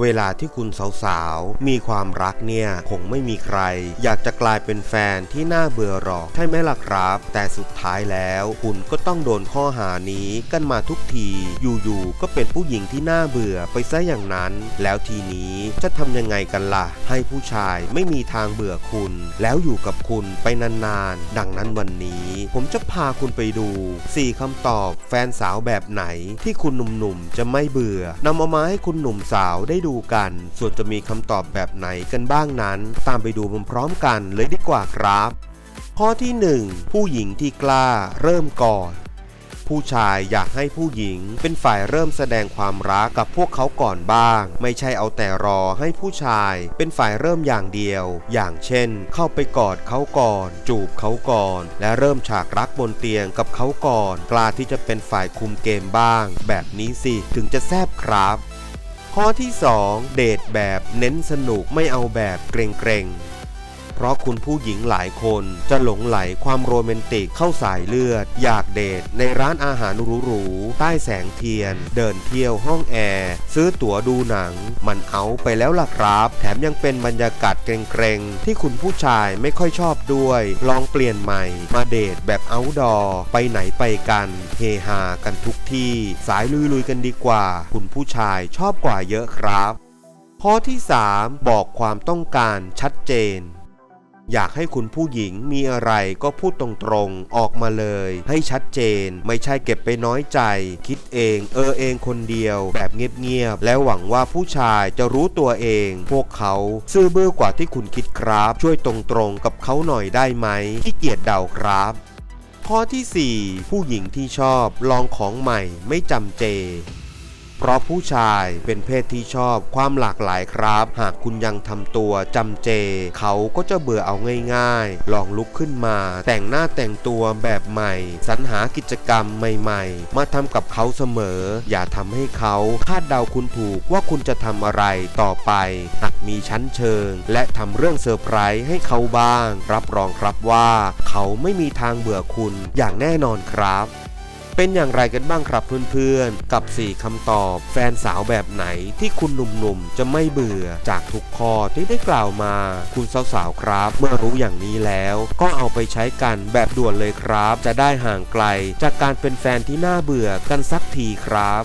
เวลาที่คุณสาวๆ มีความรักเนี่ย คงไม่มีใคร อยากจะกลายเป็นแฟนที่น่าเบื่อหรอก ใช่ไหมล่ะครับ แต่สุดท้ายแล้วคุณก็ต้องโดนข้อหานี้กันมาทุกที อยู่ๆ ก็เป็นผู้หญิงที่น่าเบื่อไปซะอย่างนั้น แล้วทีนี้จะทำยังไงกันล่ะ ให้ผู้ชายไม่มีทางเบื่อคุณ แล้วอยู่กับคุณไปนานๆ ดังนั้นวันนี้ ผมจะพาคุณไปดู 4คำตอบแฟนสาวแบบไหนที่คุณหนุ่มๆ จะไม่เบื่อนำเอามาให้คุณหนุ่มสาวได้ดูกัน ส่วนจะมีคำตอบแบบไหนกันบ้างนั้น ตามไปดูพร้อมๆกันเลยดีกว่าครับ ข้อที่ 1 ผู้หญิงที่กล้าเริ่มก่อน ผู้ชายอยากให้ผู้หญิง เป็นฝ่ายเริ่มแสดงความรักกับพวกเขาก่อนบ้าง ไม่ใช่เอาแต่รอให้ผู้ชาย เป็นฝ่ายเริ่มอย่างเดียว อย่างเช่น เข้าไปกอดเขาก่อน จูบเขาก่อน และเริ่มฉากรักบนเตียงกับเขาก่อน กล้าที่จะเป็นฝ่ายคุมเกมบ้าง แบบนี้สิถึงจะแซบครับข้อที่ 2 เดทแบบเน้นสนุกไม่เอาแบบเกรงๆ เพราะคุณผู้หญิงหลายคนจะหลงไหลความโรแมนติกเข้าสายเลือด อยากเดทในร้านอาหารหรูๆใต้แสงเทียน เดินเที่ยวห้องแอร์ซื้อตั๋วดูหนัง มันเอาไปแล้วล่ะครับ แถมยังเป็นบรรยากาศเกรงๆ ที่คุณผู้ชายไม่ค่อยชอบด้วย ลองเปลี่ยนใหม่ มาเดทแบบเอาดอไปไหนไปกัน เฮฮากันทุกที่ สายลุยๆกันดีกว่า คุณผู้ชายชอบกว่าเยอะครับ ข้อที่ 3 บอกความต้องการชัดเจน อยากให้คุณผู้หญิงมีอะไรก็พูดตรงๆ ออกมาเลย ให้ชัดเจน ไม่ใช่เก็บไปน้อยใจ คิดเอง เออเองคนเดียว แบบเงียบๆ แล้วหวังว่าผู้ชายจะรู้ตัวเอง พวกเขาซื่อบื้อกว่าที่คุณคิดครับ ช่วยตรงๆ กับเขาหน่อยได้ไหมที่เกียจเดาครับ ข้อที่ 4 ผู้หญิงที่ชอบลองของใหม่ไม่จำเจ เพราะผู้ชายเป็นเพศที่ชอบความหลากหลายครับ หากคุณยังทำตัวจำเจ เขาก็จะเบื่อเอาง่ายๆ ลองลุกขึ้นมา แต่งหน้าแต่งตัวแบบใหม่ สรรหากิจกรรมใหม่ๆ มาทำกับเขาเสมอ อย่าทำให้เขาคาดเดาคุณถูกว่าคุณจะทำอะไรต่อไปหากมีชั้นเชิง และทำเรื่องเซอร์ไพรส์ให้เขาบ้าง รับรองครับว่า เขาไม่มีทางเบื่อคุณอย่างแน่นอนครับ เป็นอย่างไรกันบ้างครับเพื่อนๆ กับ 4คำตอบ แฟนสาวแบบไหนที่คุณหนุ่มๆ จะไม่เบื่อจากทุกข้อที่ได้กล่าวมา คุณสาวๆครับ เมื่อรู้อย่างนี้แล้ว ก็เอาไปใช้กันแบบด่วนเลยครับ จะได้ห่างไกล จากการเป็นแฟนที่น่าเบื่อกันสักทีครับ